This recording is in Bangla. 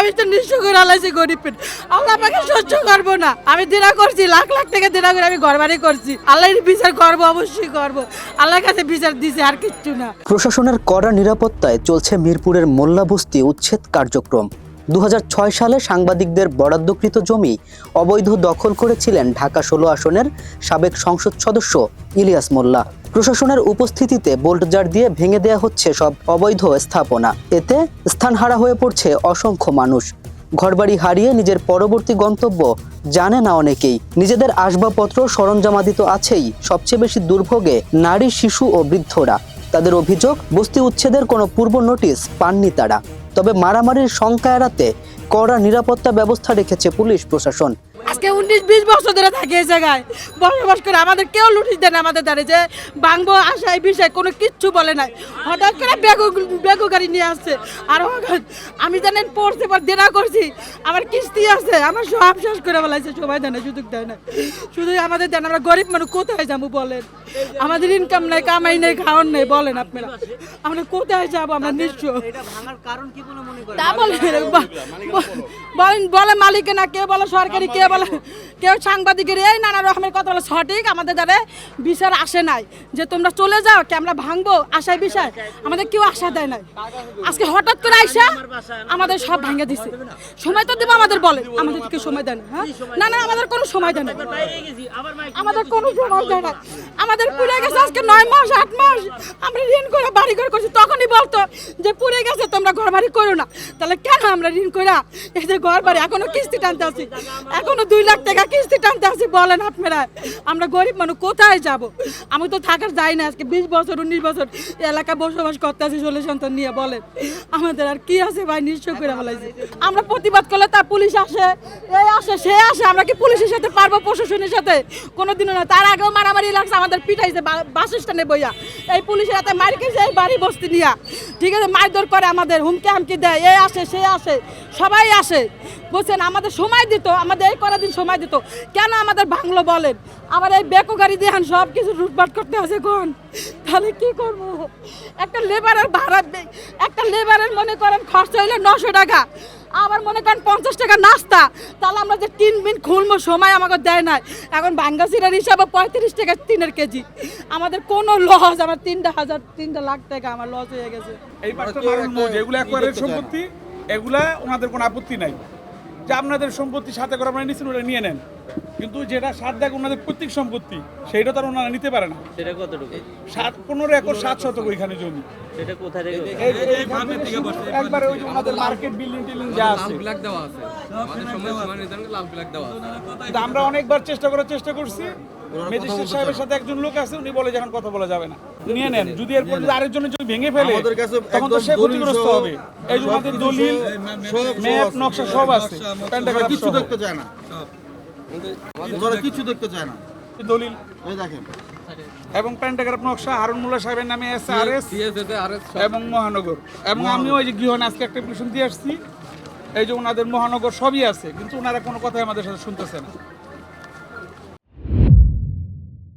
আমি তো নিঃস্ব আলাইছি গরিবের আল্লাহ আমাকে সহ্য করব না। আমি দিনা করছি, লাখ লাখ টাকা দিনা করে আমি ঘর বাড়ি করছি। আল্লাহর বিচার করব, অবশ্যই করব। আল্লাহর কাছে বিচার দিছে আর কিচ্ছু না। প্রশাসনের কড়া নিরাপত্তায় চলছে মিরপুরের মোল্লাবস্তি উচ্ছেদ কার্যক্রম। দু হাজার ছয় সালে সাংবাদিকদের বরাদ্দকৃত জমি অবৈধ দখল করেছিলেন ঢাকা ষোলো আসনের সাবেক সংসদ সদস্য ইলিয়াস মোল্লা। প্রশাসনের উপস্থিতিতে বোল্টজার দিয়ে ভেঙে দেয়া হচ্ছে সব অবৈধ স্থাপনা। এতে স্থানহারা হয়ে পড়ছে অসংখ্য মানুষ। ঘরবাড়ি হারিয়ে নিজের পরবর্তী গন্তব্য জানে না অনেকেই। নিজেদের আসবাবপত্র সরঞ্জামাদি তো আছেই সবচেয়ে বেশি দুর্ভোগে নারী, শিশু ও বৃদ্ধরা। তাদের অভিযোগ, বস্তি উচ্ছেদের কোনো পূর্ব নোটিশ পাননি তারা। তবে মারামারির শঙ্কা এড়াতে কড়া নিরাপত্তা ব্যবস্থা রেখেছে পুলিশ প্রশাসন। আজকে উনিশ বিশ বছর ধরে থাকি এই জায়গায়। বসবাস করে আমাদের কেউ লুটিস দেন আমাদের দ্বারে যে ভাঙবো আশায় বিষয় কোনো কিচ্ছু বলে নাই। হঠাৎ করে বেগু বেগু গাড়ি নিয়ে আসছে। আর আমি জানেন পড়তে পর দেনা করছি আমার কিস্তি আছে আমার সব শেষ করে বলাইছে সবাই দেয় না সুযোগ দেয় না শুধু আমাদের দেন আমরা গরিব মানুষ কোথায় যাব বলেন? আমাদের ইনকাম নাই কামাই নেই খাওয়ার নেই বলেন আপনারা। আমরা কোথায় যাব? আমরা নিশ্চয় তা বলে ব- ব- বলেন বলে মালিকে না কেউ বলে সরকারি কে বলে কেউ সাংবাদিকের এই নানা রকমের কথা বলে, সঠিক আমাদের দ্বারা বিচার আসে নাই, যে তোমরা চলে যাও, কি আমরা ভাঙবো? আশায় বিষয়। আমাদের কেউ আশা দেয় নাই। আজকে হঠাৎ করে আইসা আমাদের সব ভাঙে দিছে। সময় তো দেবো আমাদের বলে। আমাদের কি সময় দেয় না হ্যাঁ? না না, আমাদের কোনো সময় দেয় না। আমাদের কোনো সময় দেয় না। আমাদের পুড়ে গেছে আজকে নয় মাস, আট মাস। আমরা ঋণ করে বাড়ি ঘর করছি। তখনই বলতো যে, পুড়ে গেছে, তোমরা ঘর বাড়ি করো না। তাহলে কেন আমরা ঋণ করে এই যে ঘর বাড়ি এখনও কিস্তি টানতে আছি। এখনও দুই লাখ টাকা কিস্তি টানতে আছি বলেন আপনারা। আমরা গরিব মানুষ, কোথায় যাব? আমি তো থাকার যাই না আজকে, বিশ বছর, উনিশ বছর এই এলাকায় বসবাস করতে আছি ষোলো সন্তান নিয়ে বলেন। আমাদের আর কি আছে ভাই নিশ্চয় করে ফেলাইছি। আমরা প্রতিবাদ করলে তার পুলিশ আসে, এই আসে, সে আসে, আমরা কি পুলিশের সাথে পারব, প্রশাসনের সাথে? কোনোদিনও না। তার আগেও মারামারি লাগছে, আমাদের পিঠাইছে বাস বইয়া। এই পুলিশের হাতে মার খেয়েছে, এই বাড়ি বস্তি নিয়া। ঠিক আছে, মারধর করে আমাদের, হুমকি হামকি দেয় এ আসে, সে আসে, সবাই আসে। বলছেন, আমাদের সময় দিত, আমাদের এই করা দিন সময় দিত। কেন আমাদের ভাঙলো বলেন? আমার এই বেকো গাড়ি দিয়ে সব কিছু লুটপাট করতে আছে কোন তাহলে কি করব? একটা লেবারের ভাড়া একটা লেবারের মনে করেন খরচ হইলে নশো টাকা। আবার মনে করেন পঞ্চাশ টাকা নাস্তা। তাহলে আমরা যে তিন মিন খুলবো সময় আমাকে দেয় নাই। এখন বাঙ্গাসিরার হিসাবে পঁয়ত্রিশ টাকা তিনের কেজি। আমাদের কোনো লস, আমার তিনটা হাজার, তিনটা লাখ টাকা আমার লস হয়ে গেছে। এই এগুলো একবারের সম্পত্তি, এগুলা ওনাদের কোনো আপত্তি নাই। যে আপনাদের সম্পত্তি সাথে করে আপনারা নিচ্ছেন ওটা নিয়ে নেন। কিন্তু যেটা সাত দেখ ওনাদের প্রত্যেক সম্পত্তি সেইটা তার ওনারা নিতে পারে না। সেটা কতটুকু? সাত পনেরো একর সাত শতক ওইখানে জমি। সেটা কোথায় রেখে এই- এইখানে একবারে ওই যে মার্কেট বিল্ডিং টিল্ডিং যা আছে। ব্ল্যাক দেওয়া আছে। আমাদের সময় সময় নির্ধারণ লাল ব্ল্যাক দেওয়া আছে। কিন্তু আমরা অনেকবার চেষ্টা করার চেষ্টা করছি। ম্যাজিস্ট্রেট সাহেবের সাথে একজন লোক আছে উনি বলে যখন কথা বলা যাবে না। নিয়ে নেন। যদি এরপর যদি আরেকজনের যদি ভেঙে ফেলে তখন তো সে ক্ষতিগ্রস্ত হবে। এই আমাদের দলিল ম্যাপ নকশা সব আছে। কিছু দেখতে চায় না। কিছু দেখতে চায় না। দলিল। দেখেন। এবং প্যান্টাগ্রাফ নকশা হারুন মোল্লা সাহেবের নামে এস আর এস এবং মহানগর। এবং আমি ওই যে গৃহণ আজকে একটা অ্যাপ্লিকেশন দিয়ে আসছি। এই যে ওনাদের মহানগর সবই আছে কিন্তু ওনারা কোনো কথাই আমাদের সাথে শুনতেছে না।